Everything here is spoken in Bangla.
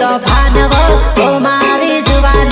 তো ভানব তোমার